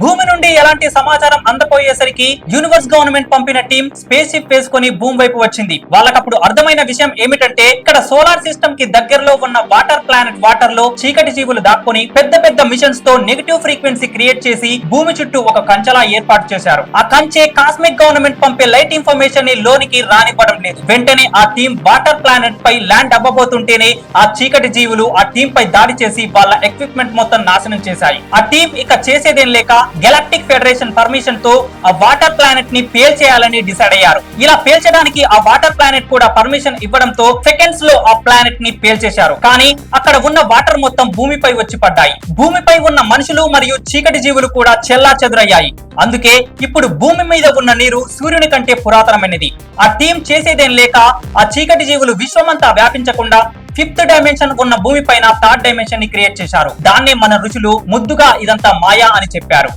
భూమి నుండి ఎలాంటి సమాచారం అందపోయేసరికి యూనివర్స్ గవర్నమెంట్ పంపిన టీం స్పేస్ షిప్ వేసుకుని భూమి వైపు వచ్చింది. వాళ్ళకప్పుడు అర్థమైన విషయం ఏమిటంటే ఇక్కడ సోలార్ సిస్టమ్కి దగ్గరలో ఉన్న వాటర్ ప్లానెట్ వాటర్లో చీకటి జీవులు దాక్కుని పెద్ద పెద్ద మిషన్స్తో నెగిటివ్ ఫ్రీక్వెన్సీ క్రియేట్ చేసి భూమి చుట్టూ ఒక కంచెలా ఏర్పాటు చేశారు. ఆ కంచె కాస్మిక్ గవర్నమెంట్ పంపే లైట్ ఇన్ఫర్మేషన్ని లోనికి రానివ్వడం లేదు. వెంటనే ఆ టీం వాటర్ ప్లానెట్ పై ల్యాండ్ అవ్వబోతుంటేనే ఆ చీకటి జీవులు ఆ టీం పై దాడి చేసి వాళ్ళ ఎక్విప్మెంట్ మొత్తం నాశనం చేశాయి. ఆ టీం ఇక చేసేదేం లేక గెలాక్టిక్ ఫెడరేషన్ పర్మిషన్తో ఆ వాటర్ ప్లానెట్ని పేల్చేయాలని డిసైడ్ అయ్యారు. ఇలా పేల్చడానికి ఆ వాటర్ ప్లానెట్ కూడా పర్మిషన్ ఇవ్వడంతో సెకండ్స్లో ఆ ప్లానెట్ని పేల్చేశారు కానీ అక్కడ ఉన్న వాటర్ మొత్తం భూమిపై వచ్చి పడ్డాయి. భూమిపై ఉన్న మనుషులు మరియు చీకటి జీవులు కూడా చెల్లా చెదురయ్యాయి. అందుకే ఇప్పుడు భూమి మీద ఉన్న నీరు సూర్యుని కంటే పురాతనమైనది. ఆ టీం చేసేదేం లేక ఆ చీకటి జీవులు విశ్వమంతా వ్యాపించకుండా ఫిఫ్త్ డైమెన్షన్ ఉన్న భూమి పైన థర్డ్ డైమెన్షన్ని క్రియేట్ చేశారు. దాన్నే మన ఋషులు ముద్దుగా ఇదంతా మాయా అని చెప్పారు.